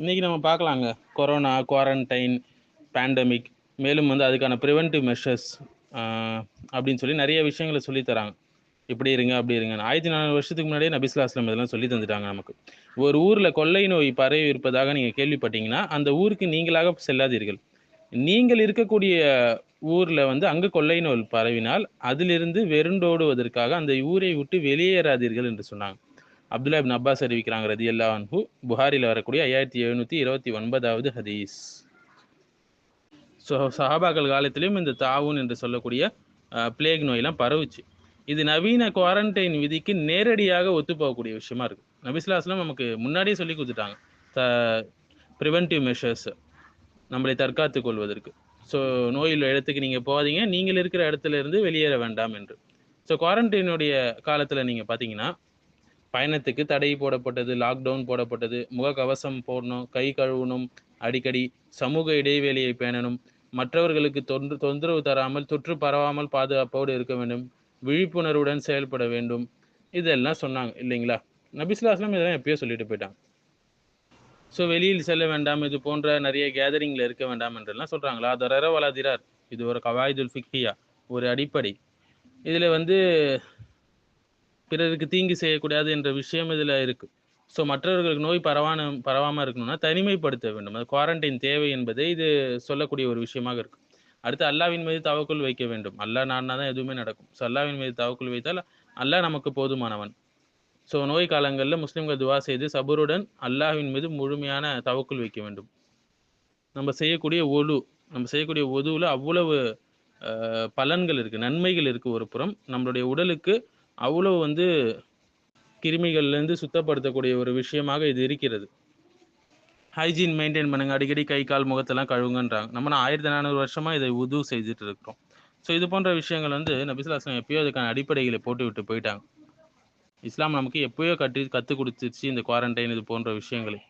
இன்னைக்கு நம்ம பார்க்கலாங்க. கொரோனா குவாரண்டைன் பேண்டமிக் மேலும் வந்து அதுக்கான ப்ரிவென்டிவ் மெஷர்ஸ் அப்படின்னு சொல்லி நிறைய விஷயங்களை சொல்லித்தராங்க இப்படி இருங்க அப்படி இருங்க. ஆயிரத்தி நானூறு வருஷத்துக்கு முன்னாடியே நபிஸ்லாஸ்லம் இதெல்லாம் சொல்லி தந்துட்டாங்க நமக்கு. ஒரு ஊரில் கொள்ளை நோய் பரவி இருப்பதாக நீங்கள் கேள்விப்பட்டீங்கன்னா அந்த ஊருக்கு நீங்களாக செல்லாதீர்கள். நீங்கள் இருக்கக்கூடிய ஊரில் வந்து அங்கே கொள்ளை நோய் பரவினால் அதிலிருந்து வெருண்டோடுவதற்காக அந்த ஊரை விட்டு வெளியேறாதீர்கள் என்று சொன்னாங்க. அப்துல்லா இப் அப்பாஸ் அறிவிக்கிறாங்க ரதி அல்லா அன்பு புகாரில் வரக்கூடிய ஐயாயிரத்தி எழுநூற்றி இருபத்தி ஒன்பதாவது ஹதீஸ். ஸோ சஹாபாக்கள் காலத்திலையும் இந்த தாவூன் என்று சொல்லக்கூடிய பிளேக் நோயெல்லாம் பரவுச்சு. இது நவீன குவாரண்டைன் விதிக்கு நேரடியாக ஒத்துப்போகக்கூடிய விஷயமா இருக்கு. நபிஸ்லாஸ்லாம் நமக்கு முன்னாடியே சொல்லி கொடுத்துட்டாங்க. த ப்ரிவென்டிவ் மெஷர்ஸ் நம்மளை தற்காத்து கொள்வதற்கு. ஸோ நோயில் இடத்துக்கு நீங்கள் போகாதீங்க. நீங்கள் இருக்கிற இடத்துல இருந்து வெளியேற வேண்டாம் என்று. ஸோ குவாரண்டைனுடைய காலத்தில் நீங்கள் பார்த்தீங்கன்னா பயணத்துக்கு தடை போடப்பட்டது லாக்டவுன் போடப்பட்டது. முகக்கவசம் போடணும் கை கழுவணும் அடிக்கடி சமூக இடைவெளியை பேணணும். மற்றவர்களுக்கு தொன்று தொந்தரவு தராமல் தொற்று பரவாமல் பாதுகாப்போடு இருக்க வேண்டும். விழிப்புணர்வுடன் செயல்பட வேண்டும். இதெல்லாம் சொன்னாங்க இல்லைங்களா? நபிஸ்லாஸ்லாம் இதெல்லாம் எப்பயோ சொல்லிட்டு போயிட்டாங்க ஸோ வெளியில் செல்ல வேண்டாம் இது போன்ற நிறைய கேதரிங்கில் இருக்க வேண்டாம் என்றெல்லாம் சொல்கிறாங்களா அதரர வலாதிரார் இது ஒரு கவாயுதுல் ஃபிக்கியா ஒரு அடிப்படை. இதில் வந்து பிறருக்கு தீங்கு செய்யக்கூடாது என்ற விஷயம் இதில் இருக்குது ஸோ மற்றவர்களுக்கு நோய் பரவான பரவாமல் இருக்கணும்னா தனிமைப்படுத்த வேண்டும். அது குவாரண்டைன் தேவை என்பதை இது சொல்லக்கூடிய ஒரு விஷயமாக இருக்கும் அடுத்து அல்லாவின் மீது தவக்குள் வைக்க வேண்டும். அல்லாஹ் நான்னா தான் எதுவுமே நடக்கும். ஸோ அல்லாவின் மீது தவக்குள் வைத்தால் அல்லாஹ் நமக்கு போதுமானவன். ஸோ நோய் காலங்களில் முஸ்லீம்கள் துவா செய்து சபருடன் அல்லாஹ்வின் மீது முழுமையான தவக்குள் வைக்க வேண்டும். நம்ம செய்யக்கூடிய ஒலு நம்ம செய்யக்கூடிய ஒதுவில் அவ்வளவு பலன்கள் இருக்குது நன்மைகள் இருக்குது ஒரு புறம். நம்மளுடைய உடலுக்கு அவ்வளோ வந்து கிருமிகள்லேருந்து சுத்தப்படுத்தக்கூடிய ஒரு விஷயமாக இது இருக்கிறது. ஹைஜீன் மெயின்டைன் பண்ணுங்க. அடிக்கடி கை கால் முகத்தெல்லாம் கழுவுங்கன்றாங்க. நம்ம நான் ஆயிரத்தி நானூறு வருஷமாக இதை உது செய்துட்டு இருக்கிறோம் ஸோ இது போன்ற விஷயங்கள் வந்து நபிசுலாஸ்லாம் எப்பயோ அதுக்கான அடிப்படைகளை போட்டு விட்டு போயிட்டாங்க. இஸ்லாம் நமக்கு எப்பயோ கட்டி கற்றுக் கொடுத்துருச்சு இந்த குவாரண்டைன் இது போன்ற விஷயங்களை.